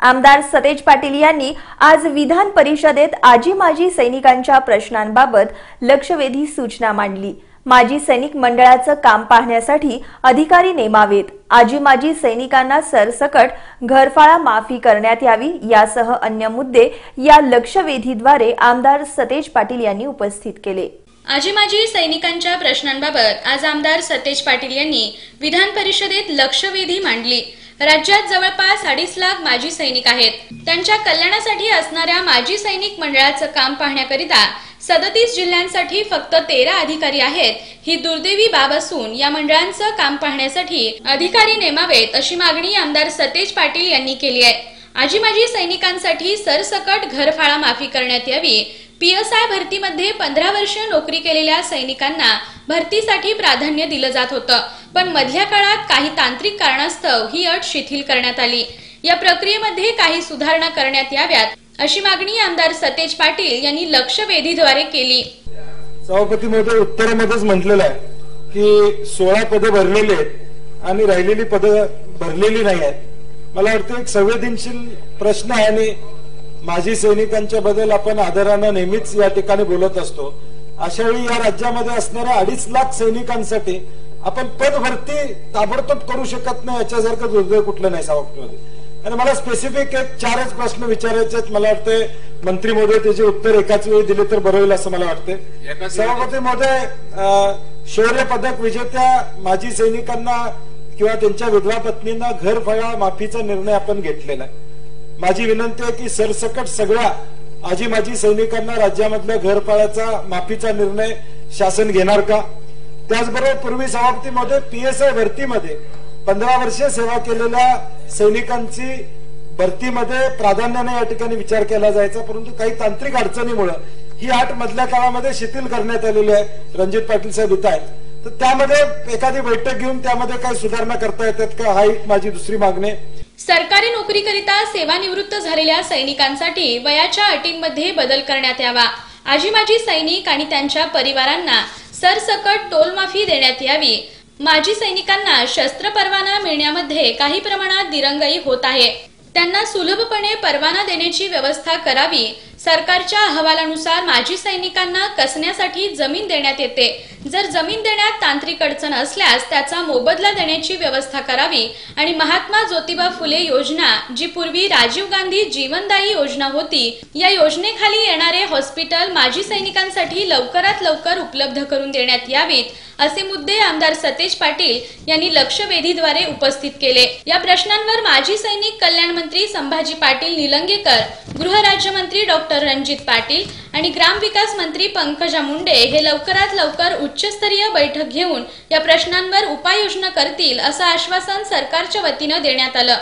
आमदार सतेज पाटील यांनी आज विधान परिषदेत आजी माजी सैनिकांच्या प्रश्नांबाबत लक्षवेधी सूचना मांडली. माजी सैनिक मंडळाचं काम पाहण्यासाठी अधिकारी नेमावेत. आजी माजी सैनिकांना सरसकट घरफाळा माफी करण्यात यावी यासह अन्य मुद्दे या लक्षवेधीद्वारे आमदार सतेज पाटील यांनी उपस्थित केले. आजी माजी सैनिकांच्या प्रश्नांबाबत आज आमदार सतेज पाटील यांनी विधान परिषदेत लक्षवेधी मांडली. राज्यात जवळपास अडीच लाख माजी सैनिक आहेत. त्यांच्या कल्याणासाठी असणाऱ्या माजी सैनिक मंडळाचं काम पाहण्याकरिता सदतीस जिल्ह्यांसाठी फक्त तेरा अधिकारी आहेत. ही दुर्दैवी बाब असून या मंडळांचं काम पाहण्यासाठी अधिकारी नेमावेत अशी मागणी आमदार सतेज पाटील यांनी केली आहे. आजी माजी सैनिकांसाठी सरसकट घरफाळा माफी करण्यात यावी. पीएसआय भरतीमध्ये पंधरा वर्ष नोकरी केलेल्या सैनिकांना भरतीसाठी प्राधान्य दिलं जात होतं. पण मधल्या काळात काही तांत्रिक कारणास्तव ही अट शिथिल करण्यात आली. या प्रक्रियेमध्ये काही सुधारणा करण्यात याव्यात अशी मागणी आमदार सतेज पाटील यांनी लक्षवेधीद्वारे केली. सभापती महोदय उत्तरामध्येच म्हटलेलं आहे की सोळा पदं भरलेली आहेत आणि राहिलेली पदं भरलेली नाही आहेत. मला वाटतं एक संवेदनशील प्रश्न आहे आणि माजी सैनिकांच्या बद्दल आपण आदरानं नेहमीच या ठिकाणी बोलत असतो. अशा वेळी या राज्यामध्ये असणाऱ्या अडीच लाख सैनिकांसाठी आपण पद भरती ताबडतोब करू शकत नाही याच्यासारखं दुर्दैव कुठलं नाही सभापतीमध्ये आणि मला स्पेसिफिक एक चारच प्रश्न विचारायचे आहेत. मला वाटतंय मंत्री महोदय त्याचे उत्तर एकाच वेळी दिले तर बरं होईल असं मला वाटतंय. सभापती महोदय शौर्य पदक विजेत्या माजी सैनिकांना किंवा त्यांच्या विधवा पत्नींना घर फळा माफीचा निर्णय आपण घेतलेला आहे. माझी विनंती आहे की सरसकट सगळ्या आजी माजी सैनिकांना राज्यामधल्या घरफाळ्याचा माफीचा निर्णय शासन घेणार का? त्याचबरोबर पूर्वी समाप्तीमध्ये पीएसआय भरतीमध्ये पंधरा वर्षे सेवा केलेल्या सैनिकांची भरतीमध्ये प्राधान्याने या ठिकाणी विचार केला जायचा परंतु काही तांत्रिक अडचणीमुळे ही आठ मधल्या काळामध्ये शिथिल करण्यात आलेली आहे. रणजित पाटील साहेब इथं आहेत. तर त्यामध्ये एखादी बैठक घेऊन त्यामध्ये काही सुधारणा करता येतात का? हा एक माझी दुसरी मागणी सरकारी नोकरीकरिता सेवानिवृत्त झालेल्या सैनिकांसाठी वयाच्या अटींमध्ये बदल करण्यात यावा. आजी माजी सैनिक आणि त्यांच्या परिवारांना सरसकट टोलमाफी देण्यात यावी. माजी सैनिकांना शस्त्र परवाना मिळण्यामध्ये काही प्रमाणात दिरंगाई होत आहे. त्यांना सुलभपणे परवाना देण्याची व्यवस्था करावी. सरकारच्या अहवालानुसार माजी सैनिकांना कसण्यासाठी जमीन देण्यात येते. जर जमीन देण्यात तांत्रिक अडचण असल्यास त्याचा मोबदला देण्याची व्यवस्था करावी आणि महात्मा ज्योतिबा फुले योजना जी पूर्वी राजीव गांधी जीवनदायी योजना होती या योजनेखाली येणारे हॉस्पिटल माजी सैनिकांसाठी लवकरात लवकर उपलब्ध करून देण्यात यावीत असे मुद्दे आमदार सतेज पाटील यांनी लक्षवेधीद्वारे उपस्थित केले. या प्रश्नांवर माजी सैनिक कल्याण मंत्री संभाजी पाटील निलंगेकर गृहराज्यमंत्री डॉक्टर रणजित पाटील आणि ग्रामविकास मंत्री पंकजा मुंडे हे लवकरात लवकर उच्चस्तरीय बैठक घेऊन या प्रश्नांवर उपाययोजना करतील असं आश्वासन सरकारच्या वतीनं देण्यात आलं.